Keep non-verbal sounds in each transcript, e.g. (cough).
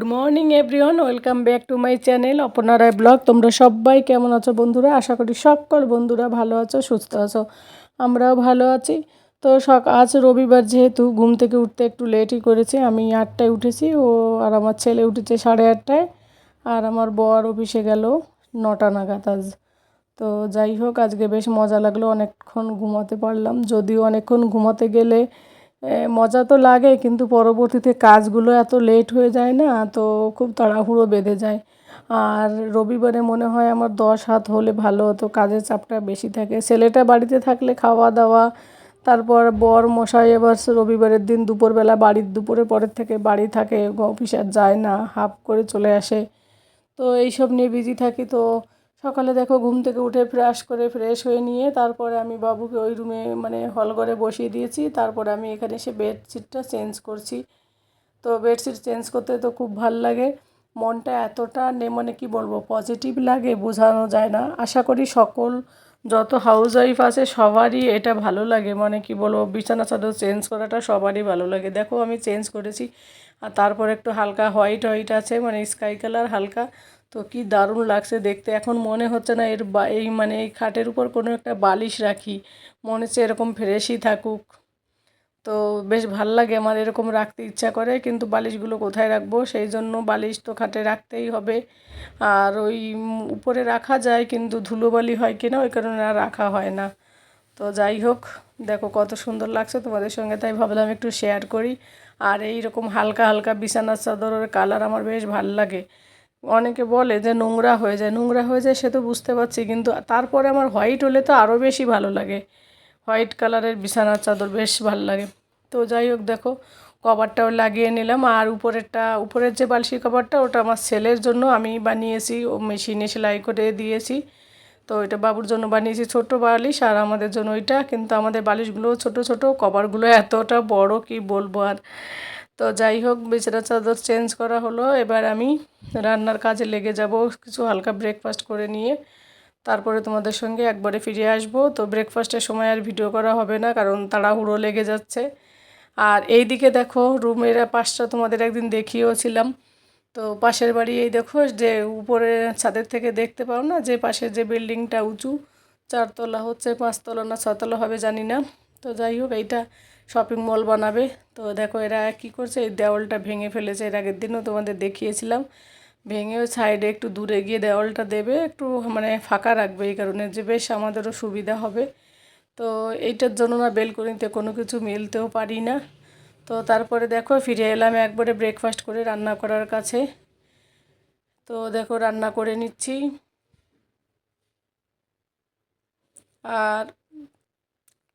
Good morning everyone welcome back to my channel অপনারায় blog তোমরা সবাই কেমন আছো বন্ধুরা? আশা করি সকল বন্ধুরা ভালো আছো, সুস্থ আছো। আমরাও ভালো আছি। তো সক আজ রবিবার যেহেতু ঘুম থেকে উঠতে একটু লেটই করেছি, আমি আটটায় উঠেছি। ও আর আমার ছেলে উঠেছে সাড়ে আটটায়, আর আমার বর অফিসে গেল নটা নাগাদ আজ। তো যাই হোক, আজকে বেশ মজা লাগল। অনেকক্ষণ ঘুমাতে পারলাম। যদিও অনেকক্ষণ ঘুমাতে গেলে মজা তো লাগে, কিন্তু পরবর্তীতে কাজগুলো এত লেট হয়ে যায় না, তো খুব তাড়াহুড়ো বেঁধে যায়। আর রবিবারে মনে হয় আমার দশ হাত হলে ভালো হতো, কাজের চাপটা বেশি থাকে। ছেলেটা বাড়িতে থাকলে খাওয়া দাওয়া, তারপর বর মশাই এবার রবিবারের দিন দুপুরবেলা বাড়ির দুপুরে পরের থেকে বাড়ি থাকে, অফিস আর যায় না হাফ করে চলে আসে। তো এইসব নিয়ে বিজি থাকি, তো সকালে দেখো ঘুম থেকে উঠে ফ্রেশ করে ফ্রেশ হয়ে নিয়ে তারপরে আমি বাবুকে ওই রুমে মানে হল ঘরে বসিয়ে দিয়েছি। তারপরে আমি এখানে এসে বেডশিটটা চেঞ্জ করছি। তো বেডশিট চেঞ্জ করতে তো খুব ভালো লাগে। মনটা এতটা নে মানে কি বলব পজিটিভ লাগে বোঝানো যায় না। আশা করি সকল, যত হাউস ওয়াইফ আছে সবারই এটা ভালো লাগে। মানে কি বলব, বিছানা চাদর চেঞ্জ করাটা সবারই ভালো লাগে। দেখো আমি চেঞ্জ করেছি। আর তারপর একটু হালকা হোয়াইট হোয়াইট আছে মানে স্কাই কালার হালকা। তো কি দারুণ লাগছে দেখতে। এখন মনে হচ্ছে না এর বা, এই মানে এই খাটের উপর কোনো একটা বালিশ রাখি। মনে হচ্ছে এরকম ফ্রেশই থাকুক। তো বেশ ভালো লাগে আমার এরকম রাখতে ইচ্ছা করে, কিন্তু বালিশগুলো কোথায় রাখব? সেই জন্য বালিশ তো খাটে রাখতেই হবে। আর ওই উপরে রাখা যায়, কিন্তু ধুলোবালি হয় কিনা, ওই কারণে আর রাখা হয় না। তো যাই হোক, দেখো কত সুন্দর লাগছে তোমাদের সঙ্গে, তাই ভাবলাম একটু শেয়ার করি। আর এই রকম হালকা হালকা বিছানার চাদরের কালার আমার বেশ ভালো লাগে। অনেকে বলে যে নোংরা হয়ে যায়, নোংরা হয়ে যায় সে তো বুঝতে পারছি, কিন্তু তারপরে আমার হোয়াইট হলে তো আরও বেশি ভালো লাগে। হোয়াইট কালারের বিছানার চাদর বেশ ভালো লাগে। তো যাই হোক দেখো, কভারটাও লাগিয়ে নিলাম আর উপরেরটা, উপরের যে বালসি কভারটা ওটা আমার ছেলের জন্য আমি বানিয়েছি, ও মেশিনে সেলাই করে দিয়েছি। তো এটা বাবুর জন্য বানিয়েছি ছোট বালিশ আর আমাদের জন্য ওইটা, কিন্তু আমাদের বালিশগুলো ছোট ছোট, কভারগুলো এতটা বড় কি বলব আর। তো যাই হোক, বিছানা চাদর চেঞ্জ করা হলো। এবার আমি রান্নার কাজে লেগে যাব, কিছু হালকা ব্রেকফাস্ট করে নিয়ে। তারপরে তোমাদের সঙ্গে একবারে ফিরে আসব। তো ব্রেকফাস্টের সময় আর ভিডিও করা হবে না, কারণ তাড়াহুড়ো লেগে যাচ্ছে। আর এই দিকে দেখো, রুমের পাশটা তোমাদের একদিন দেখিয়েওছিলাম। তো পাশের বাড়ি এই দেখো, যে উপরে ছাদের থেকে দেখতে পাও না, যে পাশের যে বিল্ডিংটা উঁচু, চারতলা হচ্ছে, পাঁচতলা না ছতলা হবে জানি না। তো যাই হোক, এইটা শপিং মল বানাবে। তো দেখো, এরা কী করছে? এই দেওয়ালটা ভেঙে ফেলেছে। এর আগের দিনও তোমাদের দেখিয়েছিলাম। ভেঙে ওই সাইডে একটু দূরে গিয়ে দেওয়ালটা দেবে। একটু মানে ফাঁকা রাখবে এই কারণে যে বেশ আমাদেরও সুবিধা হবে। তো এইটার জন্য না বেলকনিতে কোনো কিছু মিলতেও পারি না। তো তারপরে দেখো, ফিরে এলাম একবারে ব্রেকফাস্ট করে রান্না করার কাছে। তো দেখো, রান্না করে নিচ্ছি। আর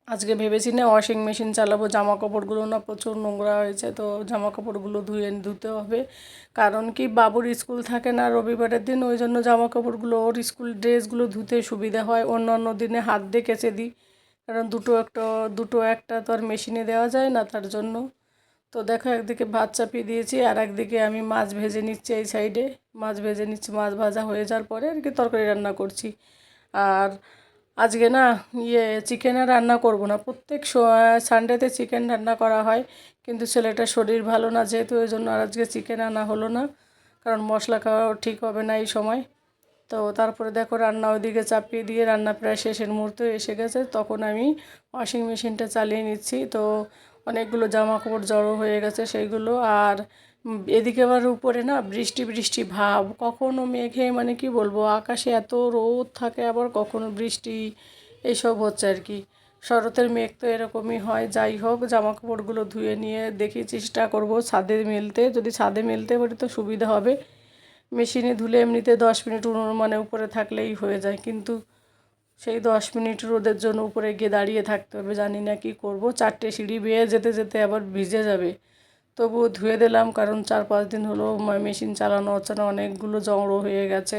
আজকে ভেবেছি না ওয়াশিং মেশিন চালাবো জামা কাপড়গুলো না প্রচুর নোংরা হয়েছে, তো জামা কাপড়গুলো ধুয়ে ধুতে হবে। কারণ কি, বাবুর স্কুল থাকে না রবিবারের দিন, ওই জন্য জামা কাপড়গুলো ওর স্কুল ড্রেসগুলো ধুতে সুবিধা হয়। অন্য অন্য দিনে হাত দিয়ে কেচে দিই, কারণ দুটো একটা দুটো একটা তো আর মেশিনে দেওয়া যায় না তার জন্য। তো দেখো, একদিকে ভাত চাপিয়ে দিয়েছি, আর একদিকে আমি মাছ ভেজে নিচ্ছি এই সাইডে মাছ ভেজে নিচ্ছি, মাছ ভাজা হয়ে যাওয়ার পরে আর কি তরকারি রান্না করছি। আর আজকে না ইয়ে চিকেন রান্না করব না। প্রত্যেক সানডেতে চিকেন রান্না করা হয়, কিন্তু ছেলেটার শরীর ভালো না যেহেতু, ওই জন্য আর আজকে চিকেন আনা হলো না, কারণ মশলা খাওয়াও ঠিক হবে না এই সময়। তো তারপরে দেখো রান্না ওইদিকে চাপিয়ে দিয়ে রান্না প্রায় শেষের মুহূর্তে এসে গেছে, তখন আমি ওয়াশিং মেশিনটা চালিয়ে নিচ্ছি। তো অনেকগুলো জামা কাপড় জড়ো হয়ে গেছে, সেইগুলো আর এদিকে আবার উপরে না বৃষ্টি বৃষ্টি ভাব। কখনো মেঘে মানে কি বলব, আকাশে এত রোদ থাকে, আবার কখনো বৃষ্টি, এসব হচ্ছে আর কি। শরতের মেঘ তো এরকমই হয়। যাই হোক জামা কাপড়গুলো ধুয়ে নিয়ে দেখি চেষ্টা করব ছাদে মেলতে। যদি ছাদে মেলতে পারি তো সুবিধা হবে। মেশিনে ধুলে এমনিতে দশ মিনিট উনুন মানে উপরে থাকলেই হয়ে যায়। কিন্তু সেই দশ মিনিট রোদের জন্য উপরে গিয়ে দাঁড়িয়ে থাকতে হবে। জানি না কি করব। চারটে সিঁড়ি বেয়ে যেতে যেতে আবার ভিজে যাবে। তবুও ধুয়ে দিলাম, কারণ চার পাঁচ দিন হলো মেশিন চালানো হচ্ছে না অনেকগুলো জড়ো হয়ে গেছে।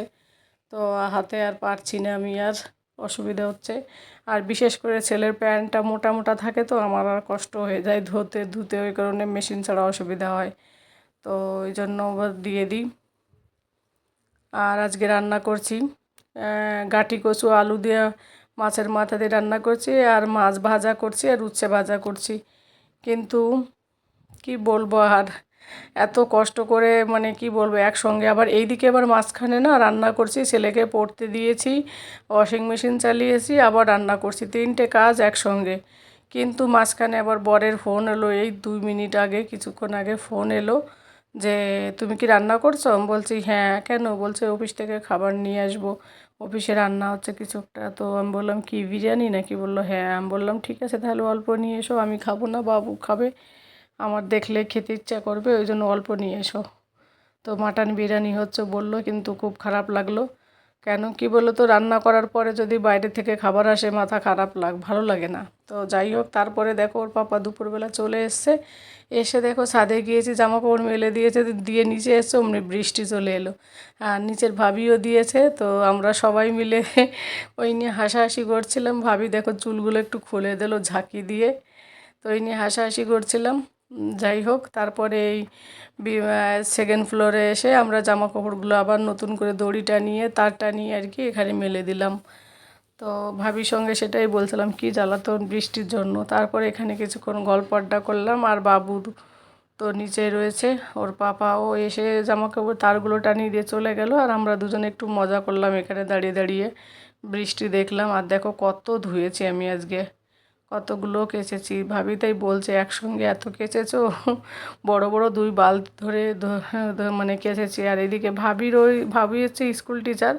তো হাতে আর পারছি না আমি, আর অসুবিধা হচ্ছে। আর বিশেষ করে ছেলের প্যান্টটা মোটা মোটা থাকে তো, আমার আর কষ্ট হয়ে যায় ধুতে ধুতে ওই কারণে মেশিন ছাড়া অসুবিধা হয়। তো ওই জন্য দিয়ে দিই। আর আজকে রান্না করছি গাঁটি কচু, আলু দিয়ে মাছের মাথা দিয়ে রান্না করছি, আর মাছ ভাজা করছি, আর উচ্ছে ভাজা করছি। কিন্তু কি বলব আর? এত কষ্ট করে মানে কি বলব, একসঙ্গে আবার এইদিকে আবার মাঝখানে না রান্না করছি, ছেলেকে পড়তে দিয়েছি ওয়াশিং মেশিন চালিয়েছি, আবার রান্না করছি, তিনটে কাজ একসঙ্গে। কিন্তু মাঝখানে আবার বরের ফোন এলো, এই দুই মিনিট আগে, কিছুক্ষণ আগে ফোন এলো যে, তুমি কি রান্না করছ? আমি বলছি হ্যাঁ। কেন? বলছে, অফিস থেকে খাবার নিয়ে আসব। অফিসে রান্না হচ্ছে কিছু একটা তো আমি বললাম, কি বিরিয়ানি? নাকি বলল হ্যাঁ। আমি বললাম, ঠিক আছে, তাহলে অল্প নিয়ে এসো, আমি খাব না, বাবু খাবে। আমার দেখলে খেতে ইচ্ছা করবে, ওই জন্য অল্প নিয়ে এসো। তো মাটন বিরিয়ানি হচ্ছে বলল, কিন্তু খুব খারাপ লাগল। কেন? কি বলো তো রান্না করার পরে যদি বাইরে থেকে খাবার আসে, মাথা খারাপ লাগ, ভালো লাগে না। তো যাই হোক, তারপরে দেখো, ওর পাপা দুপুরবেলা চলে এসছে। এসে দেখো, ছাদে গিয়েছি জামা কাপড় মেলে দিয়েছে, দিয়ে নিচে এসছে অমনি বৃষ্টি চলে এলো। আর নিচের ভাবিও দিয়েছে, তো আমরা সবাই মিলে (laughs) ওই নিয়ে হাসাহাসি করছিলাম। ভাবি দেখো, চুলগুলো একটু খুলে দিল ঝাঁকি দিয়ে। তো ওই নিয়ে হাসাহাসি করছিলাম। যাই হোক, তারপরে এই সেকেন্ড ফ্লোরে এসে আমরা জামা কাপড়গুলো আবার নতুন করে দড়ি টানিয়ে তার টানিয়ে আর কি এখানে মেলে দিলাম। তো ভাবির সঙ্গে সেটাই বলছিলাম, কি জ্বালাতন বৃষ্টির জন্য? তারপরে এখানে কিছুক্ষণ গল্প আড্ডা করলাম, আর বাবু তো নিচে রয়েছে, ওর পাপাও এসে জামা কাপড় তারগুলো টানিয়ে দিয়ে চলে গেল, আর আমরা দুজনে একটু মজা করলাম এখানে দাঁড়িয়ে দাঁড়িয়ে। বৃষ্টি দেখলাম, আর দেখো কত ধুয়েছি আমি আজকে। কতগুলো কেচেছি? ভাবি তাই বলছে, একসঙ্গে এত কেচেছো? বড় বড় দুই বালতি ধরে মানে কেচেছি। আর এদিকে ভাবির ওই, ভাবি হচ্ছে স্কুল টিচার,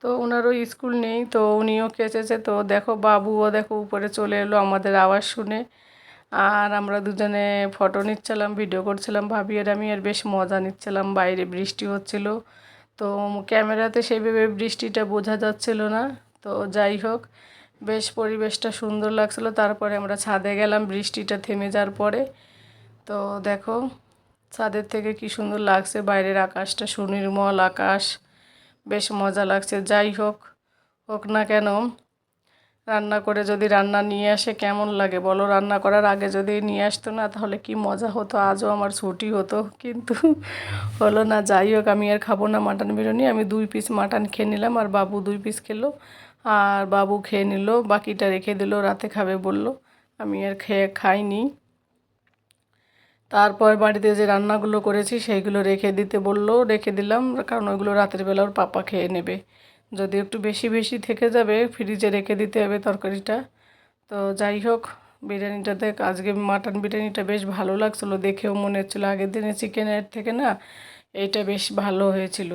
তো ওনার ওই স্কুল নেই, তো উনিও কেচেছে। তো দেখো বাবুও দেখো উপরে চলে এলো আমাদের আওয়াজ শুনে। আর আমরা দুজনে ফটো নিচ্ছিলাম, ভিডিও করছিলাম। ভাবি আর আমি আর বেশ মজা নিচ্ছিলাম, বাইরে বৃষ্টি হচ্ছিল। তো ক্যামেরাতে সেইভাবে বৃষ্টিটা বোঝা যাচ্ছিল না। তো যাই হোক বেশ পরিবেশটা সুন্দর লাগছিল। তারপরে আমরা ছাদে গেলাম, বৃষ্টিটা থেমে যাওয়ার পরে। তো দেখো, ছাদের থেকে কি সুন্দর লাগছে, বাইরের আকাশটা সুনির্মল আকাশ, বেশ মজা লাগছে। যাই হোক হোক না কেন রান্না করে যদি রান্না নিয়ে আসে কেমন লাগে? বলো, রান্না করার আগে যদি নিয়ে আসতো না, তাহলে কি মজা হতো? আজও আমার ছুটি হতো, কিন্তু হলো না। যাই হোক, আমি আর খাব না মাটন বিরিয়ানি। আমি দুই পিস মাটন খেয়ে নিলাম, আর বাবু দুই পিস খেলো, আর বাবু খেয়ে নিল, বাকিটা রেখে দিল, রাতে খাবে বলল। আমি আর খেয়ে খাইনি। তারপর বাড়িতে যে রান্নাগুলো করেছি, সেইগুলো রেখে দিতে বলল, রেখে দিলাম, কারণ ওইগুলো রাতের বেলা ওর পাপা খেয়ে নেবে। যদি একটু বেশি বেশি থেকে যাবে ফ্রিজে রেখে দিতে হবে তরকারিটা। তো যাই হোক, বিরিয়ানিটাতে আজকে মাটন বিরিয়ানিটা বেশ ভালো লাগছিল, দেখেও মনে হচ্ছিল আগের দিনে চিকেনের থেকে না এটা বেশ ভালো হয়েছিল।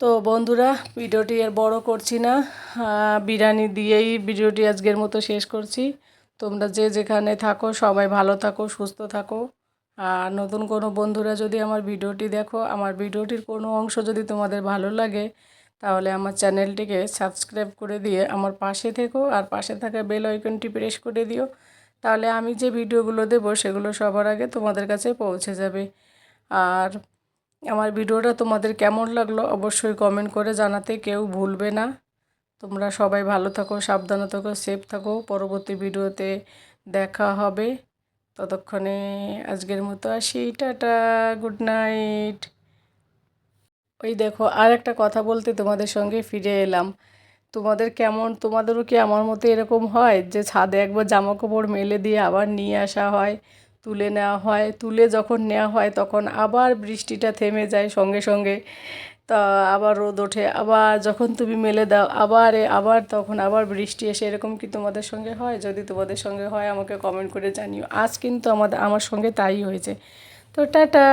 তো বন্ধুরা, ভিডিওটি আর বড় করছি না বিরিয়ানি দিয়েই ভিডিওটি আজকের মতো শেষ করছি। তোমরা যে যেখানে থাকো, সবাই ভালো থাকো, সুস্থ থাকো। আর নতুন কোনো বন্ধুরা যদি আমার ভিডিওটি দেখো, আমার ভিডিওটির কোনো অংশ যদি তোমাদের ভালো লাগে তাহলে আমার চ্যানেলটিকে সাবস্ক্রাইব করে দিয়ে আমার পাশে থেকো আর পাশে থাকা বেল আইকনটি প্রেস করে দিও। তাহলে আমি যে ভিডিওগুলো দেবো সেগুলো সবার আগে তোমাদের কাছে পৌঁছে যাবে। আর আমার ভিডিওটা তোমাদের কেমন লাগল অবশ্যই কমেন্ট করে জানাতে কেউ ভুলবে না। তোমরা সবাই ভালো থাকো, সাবধানে থাকো সেফ থাকো। পরবর্তী ভিডিওতে দেখা হবে। ততক্ষণে আজকের মতো আসি। টাটা গুড নাইট ওই দেখো আর একটা কথা বলতে তোমাদের সঙ্গে ফিরে এলাম। তোমাদের কেমন, তোমাদেরও কি আমার মতো এরকম হয় যে ছাদে একবার জামা কাপড় মেলে দিয়ে আবার নিয়ে আসা হয়, তুলে নেওয়া হয়? তুলে যখন নেওয়া হয় তখন আবার বৃষ্টিটা থেমে যায় সঙ্গে সঙ্গে। তা আবার রোদ ওঠে, আবার যখন তুমি মেলে দাও, আবার আবার তখন আবার বৃষ্টি এসে এরকম কি তোমাদের সঙ্গে হয়? যদি তোমাদের সঙ্গে হয়, আমাকে কমেন্ট করে জানিও। আজ কিন্তু আমাদের, আমার সঙ্গে তাই হয়েছে। তো টাটা!